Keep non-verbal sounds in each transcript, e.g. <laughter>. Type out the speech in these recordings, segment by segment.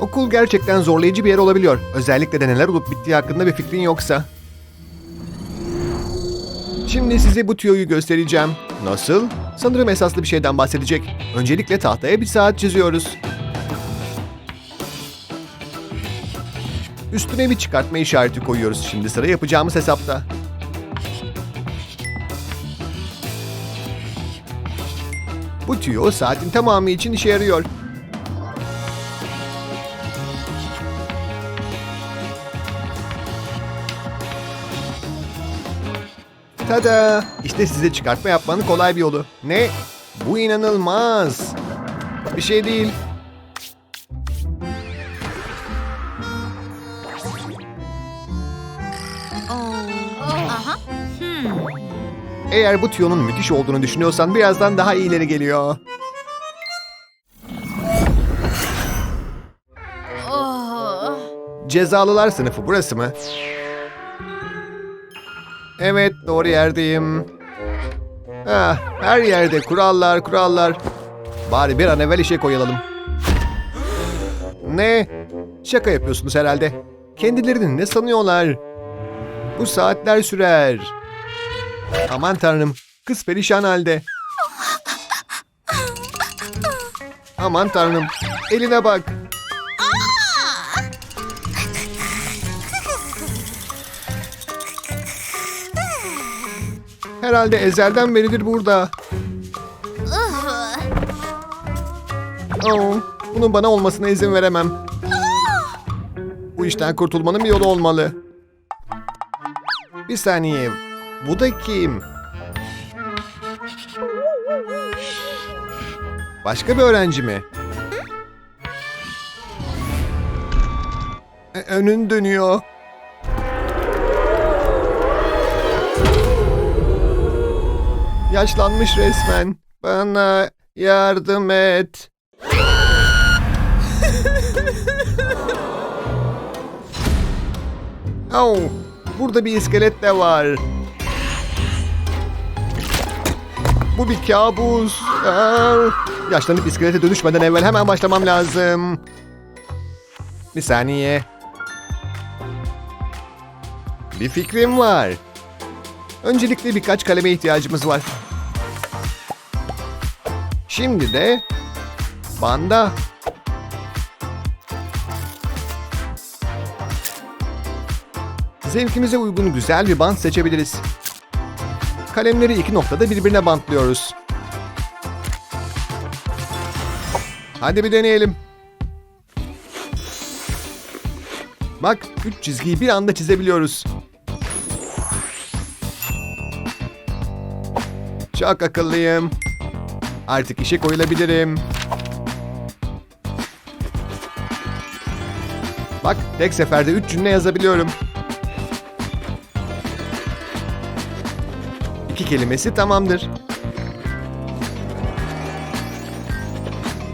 Okul gerçekten zorlayıcı bir yer olabiliyor. Özellikle de neler olup bittiği hakkında bir fikrin yoksa. Şimdi size bu tüyoyu göstereceğim. Nasıl? Sanırım esaslı bir şeyden bahsedecek. Öncelikle tahtaya bir saat çiziyoruz. Üstüne bir çıkartma işareti koyuyoruz. Şimdi sıra yapacağımız hesapta. Bu tüyo saatin tamamı için işe yarıyor. Tada! İşte size çıkartma yapmanın kolay bir yolu. Ne? Bu inanılmaz. Bir şey değil. Eğer bu tüyonun müthiş olduğunu düşünüyorsan birazdan daha iyileri geliyor. Oh. Cezalılar sınıfı burası mı? Evet, doğru yerdeyim. Ah, her yerde kurallar, kurallar. Bari bir an evvel işe koyulalım. Ne? Şaka yapıyorsunuz herhalde. Kendilerini ne sanıyorlar? Bu saatler sürer. Aman tanrım, kız perişan halde. Aman tanrım, eline bak. Herhalde ezelden beridir burada. Oh, bunun bana olmasına izin veremem. Bu işten kurtulmanın bir yolu olmalı. Bir saniye. Bu da kim? Başka bir öğrenci mi? E, önün dönüyor. Yaşlanmış resmen. Bana yardım et. <laughs> Au, burada bir iskelet de var. Bu bir kabus. Yaşlanıp iskelete dönüşmeden evvel hemen başlamam lazım. Bir saniye. Bir fikrim var. Öncelikle birkaç kaleme ihtiyacımız var. Şimdi de banda. Zevkimize uygun güzel bir bant seçebiliriz. Kalemleri iki noktada birbirine bantlıyoruz. Hadi bir deneyelim. Bak, üç çizgiyi bir anda çizebiliyoruz. Çok akıllıyım. Artık işe koyulabilirim. Bak tek seferde üç cümle yazabiliyorum. İki kelimesi tamamdır.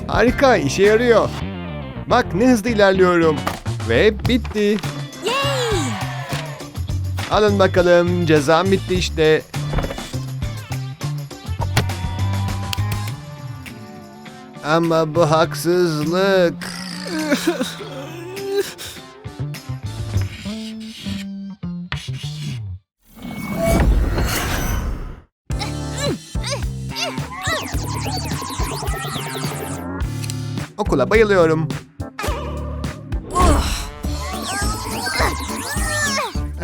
Harika işe yarıyor. Bak ne hızlı ilerliyorum. Ve bitti. Yay! Alın bakalım cezam bitti işte. Ama bu haksızlık. Okula bayılıyorum.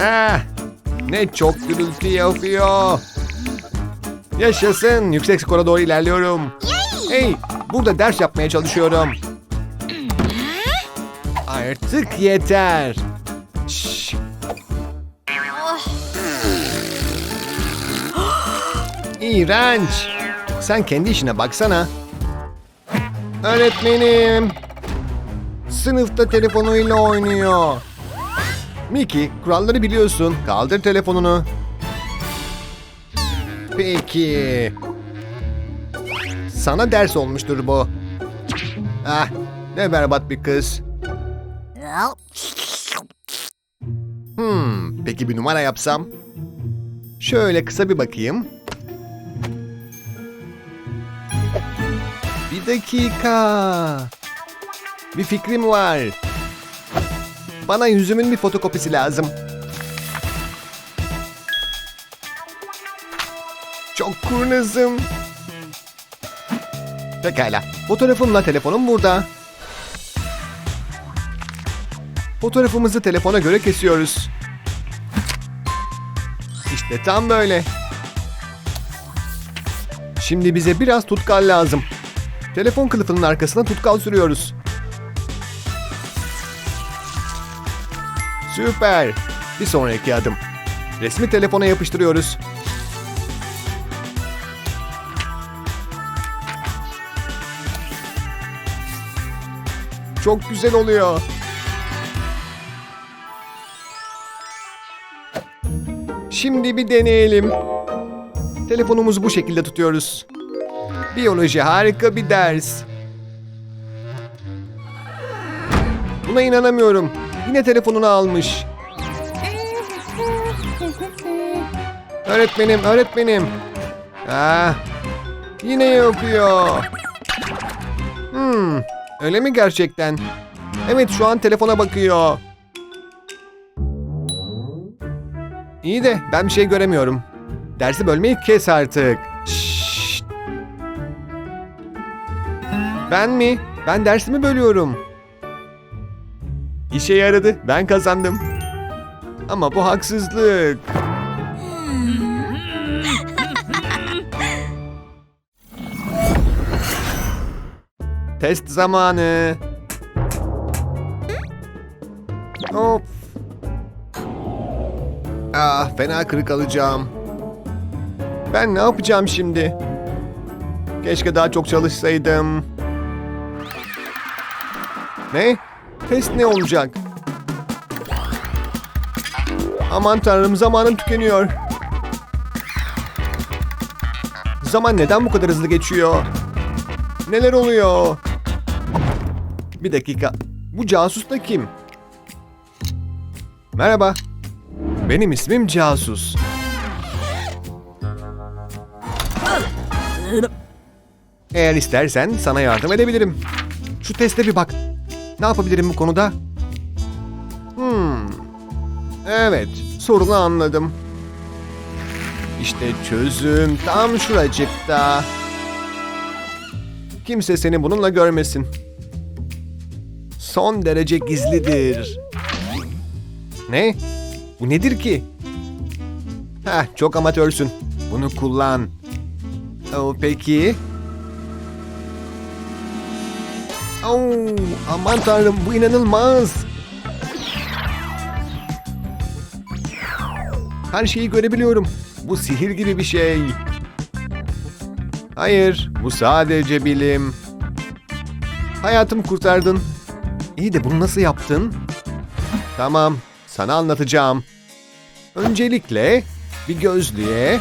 Ah, ne çok gürültü yapıyor. Yaşasın. Yüksek skora doğru ilerliyorum. Hey, burada ders yapmaya çalışıyorum. Artık yeter. Şşş. İğrenç. Sen kendi işine baksana. Öğretmenim. Sınıfta telefonuyla oynuyor. Mickey, kuralları biliyorsun. Kaldır telefonunu. Peki. Sana ders olmuştur bu. Ah, ne berbat bir kız. Hmm, peki bir numara yapsam? Şöyle kısa bir bakayım. Bir dakika. Bir fikrim var. Bana yüzümün bir fotokopisi lazım. Çok kurnazım. Pekala. Fotoğrafımla telefonum burada. Fotoğrafımızı telefona göre kesiyoruz. İşte tam böyle. Şimdi bize biraz tutkal lazım. Telefon kılıfının arkasına tutkal sürüyoruz. Süper. Bir sonraki adım. Resmi telefona yapıştırıyoruz. Çok güzel oluyor. Şimdi bir deneyelim. Telefonumuzu bu şekilde tutuyoruz. Biyoloji harika bir ders. Buna inanamıyorum. Yine telefonunu almış. Öğretmenim, öğretmenim. Ah, yine yapıyor. Öyle mi gerçekten? Evet, şu an telefona bakıyor. İyi de ben bir şey göremiyorum. Dersi bölmeyi kes artık. Şşşt. Ben mi? Ben dersimi bölüyorum. İşe yaradı. Ben kazandım. Ama bu haksızlık. Test zamanı. Of. Ah fena kırık alacağım. Ben ne yapacağım şimdi? Keşke daha çok çalışsaydım. Ne? Test ne olacak? Aman tanrım zamanım tükeniyor. Zaman neden bu kadar hızlı geçiyor? Neler oluyor? Bir dakika. Bu casus da kim? Merhaba. Benim ismim Casus. Eğer istersen sana yardım edebilirim. Şu teste bir bak. Ne yapabilirim bu konuda? Hmm. Evet, sorunu anladım. İşte çözüm tam şuracıkta. Kimse seni bununla görmesin. Son derece gizlidir. Ne? Bu nedir ki? Heh, çok amatörsün. Bunu kullan. Oh, peki. Oh, aman tanrım bu inanılmaz. Her şeyi görebiliyorum. Bu sihir gibi bir şey. Hayır, bu sadece bilim. Hayatımı kurtardın. İyi de bunu nasıl yaptın? Tamam, sana anlatacağım. Öncelikle bir gözlüğe,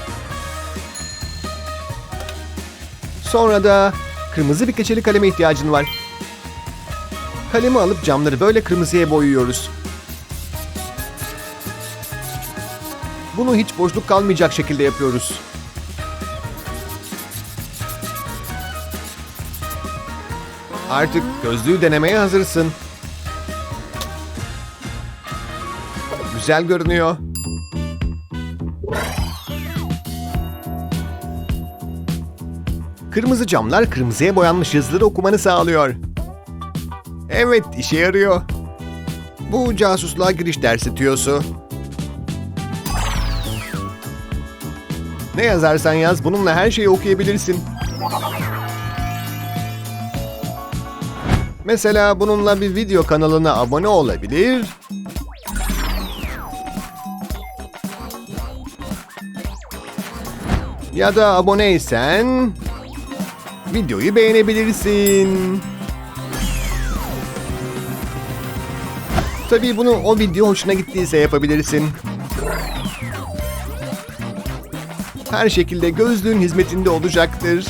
sonra da kırmızı bir keçeli kaleme ihtiyacın var. Kalemi alıp camları böyle kırmızıya boyuyoruz. Bunu hiç boşluk kalmayacak şekilde yapıyoruz. Artık gözlüğü denemeye hazırsın. Güzel görünüyor. Kırmızı camlar kırmızıya boyanmış yazıları okumanı sağlıyor. Evet, işe yarıyor. Bu casusluğa giriş dersi tüyosu. Ne yazarsan yaz bununla her şeyi okuyabilirsin. Mesela bununla bir video kanalına abone olabilir. Ya da aboneysen videoyu beğenebilirsin. Tabii bunu o video hoşuna gittiyse yapabilirsin. Her şekilde gözlüğün hizmetinde olacaktır.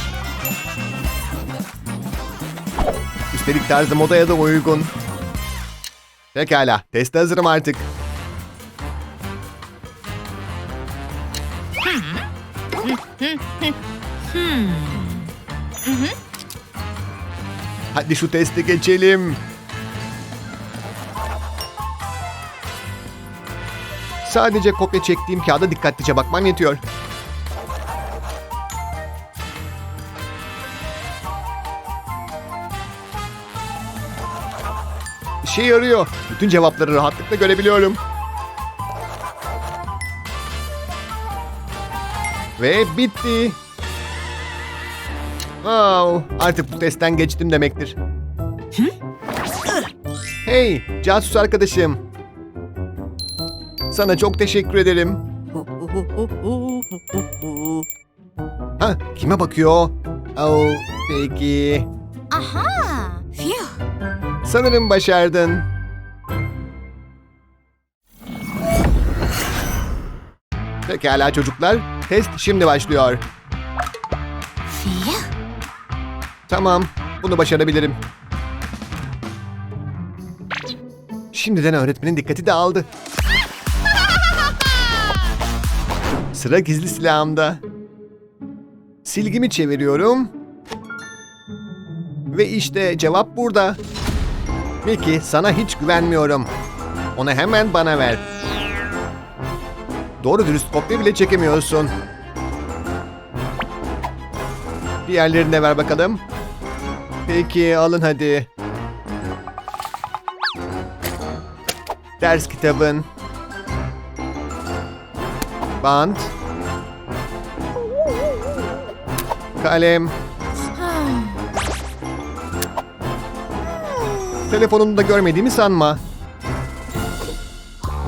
Üstelik tarzı modaya da uygun. Pekala, teste hazırım artık. Hadi şu teste geçelim. Sadece kopya çektiğim kağıda dikkatlice bakmam yetiyor. İşe yarıyor. Bütün cevapları rahatlıkla görebiliyorum. Ve bitti. Wow, artık bu testten geçtim demektir. Hey, casus arkadaşım. Sana çok teşekkür ederim. Ha, kime bakıyor? Oh, peki. Aha. Phew. Sanırım başardın. Pekala çocuklar, test şimdi başlıyor. Tamam, bunu başarabilirim. Şimdiden öğretmenin dikkati dağıldı. <laughs> Sıra gizli silahımda. Silgimi çeviriyorum. Ve işte cevap burada. Mickey, sana hiç güvenmiyorum. Onu hemen bana ver. Doğru dürüst kopya bile çekemiyorsun. Diğerlerini de ver bakalım. Peki alın hadi. Ders kitabın. Bant. Kalem. Telefonunu da görmediğimi sanma.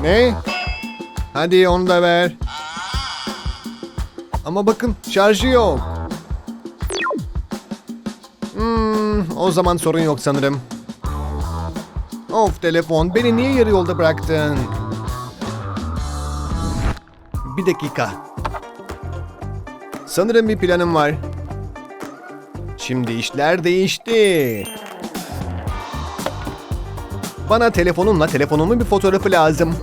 Ne? Hadi onu da ver. Ama bakın şarjı yok. O zaman sorun yok sanırım. Of telefon, beni niye yarı yolda bıraktın? Bir dakika. Sanırım bir planım var. Şimdi işler değişti. Bana telefonumla telefonumun bir fotoğrafı lazım.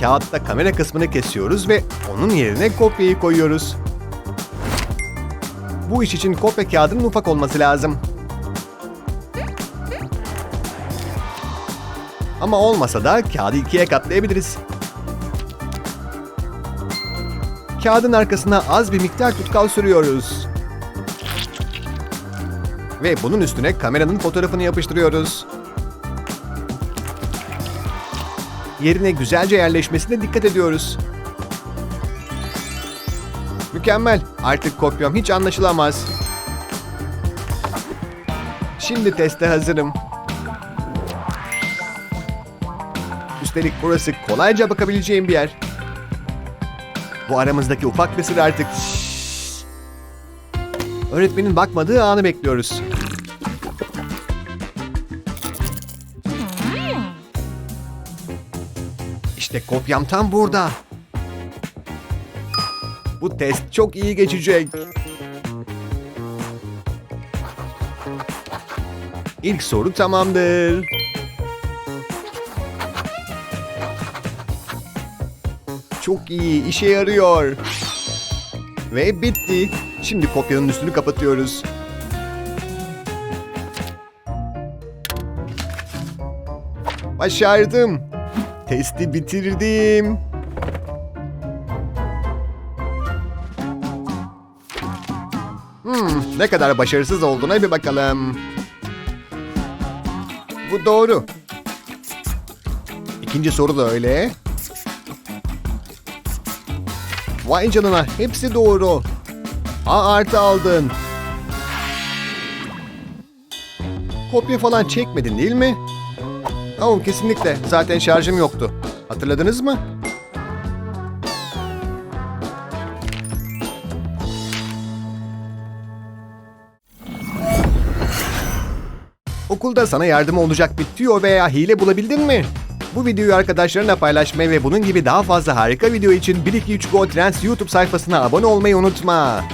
Kağıtta kamera kısmını kesiyoruz ve onun yerine kopyayı koyuyoruz. Bu iş için kopya kağıdının ufak olması lazım. Ama olmasa da kağıdı ikiye katlayabiliriz. Kağıdın arkasına az bir miktar tutkal sürüyoruz. Ve bunun üstüne kameranın fotoğrafını yapıştırıyoruz. Yerine güzelce yerleşmesine dikkat ediyoruz. Mükemmel. Artık kopyam hiç anlaşılamaz. Şimdi teste hazırım. Üstelik burası kolayca bakabileceğim bir yer. Bu aramızdaki ufak bir sır artık. Öğretmenin bakmadığı anı bekliyoruz. İşte kopyam tam burada. Bu test çok iyi geçecek. İlk soru tamamdır. Çok iyi, işe yarıyor. Ve bitti. Şimdi kopyanın üstünü kapatıyoruz. Başardım. Testi bitirdim. Hmm, ne kadar başarısız olduğuna bir bakalım. Bu doğru. İkinci soru da öyle. Vay canına hepsi doğru. A artı aldın. Kopya falan çekmedin değil mi? Oh kesinlikle. Zaten şarjım yoktu. Hatırladınız mı? Okulda sana yardım olacak bir tüyo veya hile bulabildin mi? Bu videoyu arkadaşlarına paylaşmayı ve bunun gibi daha fazla harika video için 123 Go Trends YouTube sayfasına abone olmayı unutma.